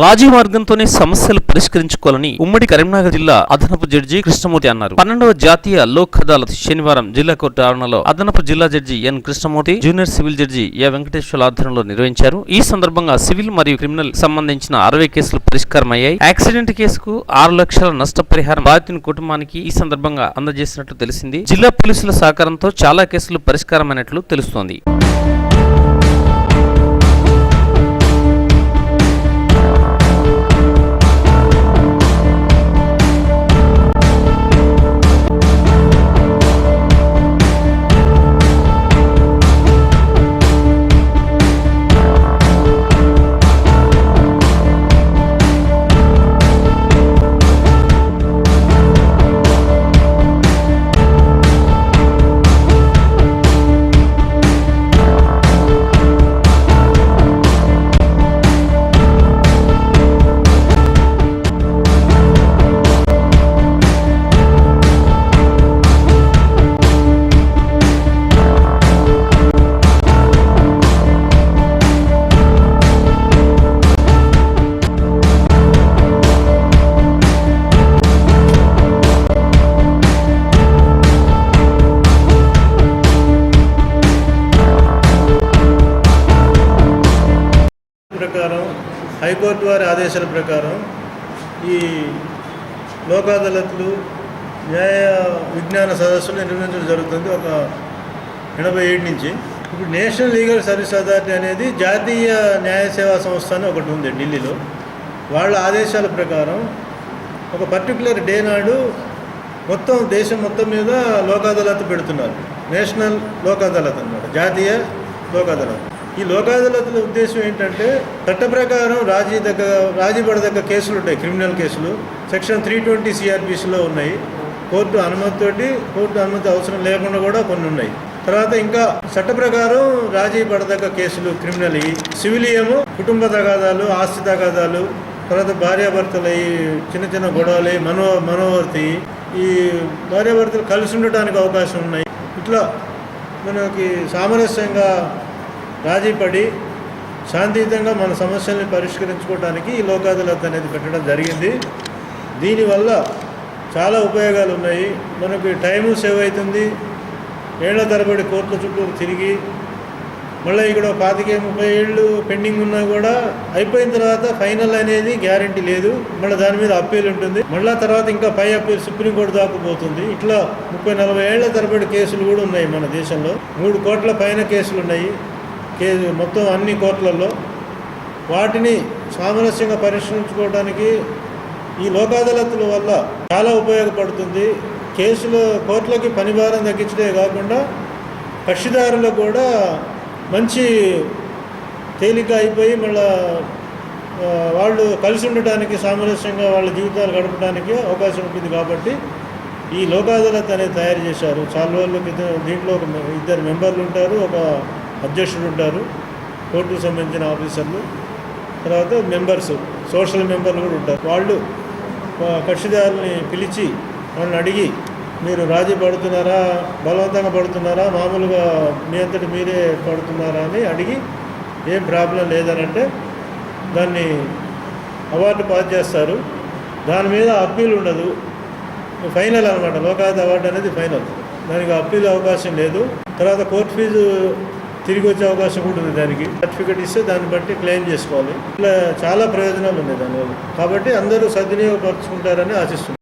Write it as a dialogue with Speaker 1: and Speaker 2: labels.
Speaker 1: రాజీ మార్గంతోనే సమస్యలు పరిష్కరించుకోవాలని ఉమ్మడి కరీంనగర్ జిల్లా అదనపు జడ్జి కృష్ణమూర్తి అన్నారు. పన్నెండవ జాతీయ లోక్ అదాలత్ శనివారం జిల్లా కోర్టు ఆవరణలో అదనపు జిల్లా judge N Krishnamurthy junior civil judge A Venkateswara ఆధ్వర్యంలో నిర్వహించారు. ఈ సందర్భంగా సివిల్ మరియు క్రిమినల్ సంబంధించిన అరవై కేసులు పరిష్కారమయ్యాయి. యాక్సిడెంట్ కేసుకు ఆరు లక్షల నష్టపరిహారం బాధితుని కుటుంబానికి ఈ సందర్భంగా అందజేసినట్లు తెలిసింది. జిల్లా పోలీసుల సహకారంతో చాలా కేసులు పరిష్కారమైనట్లు తెలుస్తోంది.
Speaker 2: హైకోర్టు వారి ఆదేశాల ప్రకారం ఈ లోక్ అదాలత్లు న్యాయ విజ్ఞాన సదస్సులు నిర్వహించడం జరుగుతుంది ఒక ఎనభై ఏడు నుంచి. ఇప్పుడు నేషనల్ లీగల్ సర్వీస్ అథారిటీ అనేది జాతీయ న్యాయ సేవా సంస్థ అని ఒకటి ఉంది ఢిల్లీలో. వాళ్ళ ఆదేశాల ప్రకారం ఒక పర్టికులర్ డే నాడు మొత్తం దేశం మొత్తం మీద లోక్ అదాలత్ పెడుతున్నారు. నేషనల్ లోక్ అదాలత్ అనమాట జాతీయ లోక్ అదాలత్ ఈ లోక్ ఉద్దేశం ఏంటంటే చట్ట ప్రకారం రాజీ దగ్గర రాజీ పడదగ్గ కేసులు ఉంటాయి క్రిమినల్ కేసులు. సెక్షన్ త్రీ ట్వంటీ సిఆర్పిసిలో ఉన్నాయి. కోర్టు అనుమతితోటి కోర్టు అనుమతి అవసరం లేకుండా కూడా కొన్ని ఉన్నాయి. తర్వాత ఇంకా చట్ట ప్రకారం రాజీ పడదగ్గ కేసులు క్రిమినల్ సివిలియము కుటుంబ తగాదాలు ఆస్తి తగాదాలు తర్వాత భార్యాభర్తలు ఈ చిన్న చిన్న గొడవలు ఈ మనో మనోవర్తి ఈ భార్యాభర్తలు కలిసి ఉండటానికి అవకాశం ఉన్నాయి. ఇట్లా మనకి సామరస్యంగా రాజీపడి శాంతియుతంగా మన సమస్యల్ని పరిష్కరించుకోవడానికి ఈ లోకాదాలత్ అనేది పెట్టడం జరిగింది. దీనివల్ల చాలా ఉపయోగాలు ఉన్నాయి మనకి టైము సేవ్ అవుతుంది ఏళ్ళ తరబడి కోర్టుల చుట్టూ తిరిగి మళ్ళీ ఇక్కడ పాతికే ముప్పై ఏళ్ళు పెండింగ్ ఉన్నా కూడా అయిపోయిన తర్వాత ఫైనల్ అనేది గ్యారంటీ లేదు. మళ్ళీ దాని మీద అప్పీల్ ఉంటుంది. మళ్ళీ తర్వాత ఇంకా పై అప్పీల్ సుప్రీంకోర్టు దాకా పోతుంది. ఇట్లా ముప్పై నలభై ఏళ్ళ తరబడి కేసులు కూడా ఉన్నాయి మన దేశంలో. మూడు కోట్ల పైన కేసులు ఉన్నాయి కేసు మొత్తం అన్ని కోర్టులలో వాటిని సామరస్యంగా పరిష్కరించుకోవడానికి ఈ లోకాదాలతుల వల్ల చాలా ఉపయోగపడుతుంది. కేసులు కోర్టులకి పని భారం తగ్గించడే కాకుండా కక్షిదారులకు కూడా మంచి తేలిక అయిపోయి మళ్ళా వాళ్ళు కలిసి ఉండటానికి సామరస్యంగా వాళ్ళ జీవితాలు గడపడానికి అవకాశం ఉంటుంది కాబట్టి ఈ లోకాదాలత్ అనేది తయారు చేశారు. చాలా రోజుల క్రితం దీంట్లో ఒక ఇద్దరు మెంబర్లు ఉంటారు. ఒక అధ్యక్షుడు ఉంటారు కోర్టుకు సంబంధించిన ఆఫీసర్లు తర్వాత మెంబర్స్ సోషల్ మెంబర్లు కూడా ఉంటారు. వాళ్ళు కక్షిదారుని పిలిచి వాళ్ళని అడిగి మీరు రాజీ పడుతున్నారా? బలవంతంగా పడుతున్నారా? మామూలుగా మీ అంతటి మీరే పడుతున్నారా? అని అడిగి ఏం ప్రాబ్లం లేదనంటే దాన్ని అవార్డు పాస్ చేస్తారు. దాని మీద అప్పీల్ ఉండదు. ఫైనల్ అనమాట లోకాయుత అవార్డు అనేది ఫైనల్. దానికి అప్పీల్ అవకాశం లేదు. తర్వాత కోర్టు ఫీజు తిరిగి వచ్చే అవకాశం కూడా ఉంది దానికి. సర్టిఫికెట్ ఇస్తే దాన్ని బట్టి క్లెయిమ్ చేసుకోవాలి. ఇట్లా చాలా ప్రయోజనాలు ఉన్నాయి దానివల్ల. కాబట్టి అందరూ సద్వినియోగపరుచుకుంటారని ఆశిస్తున్నాను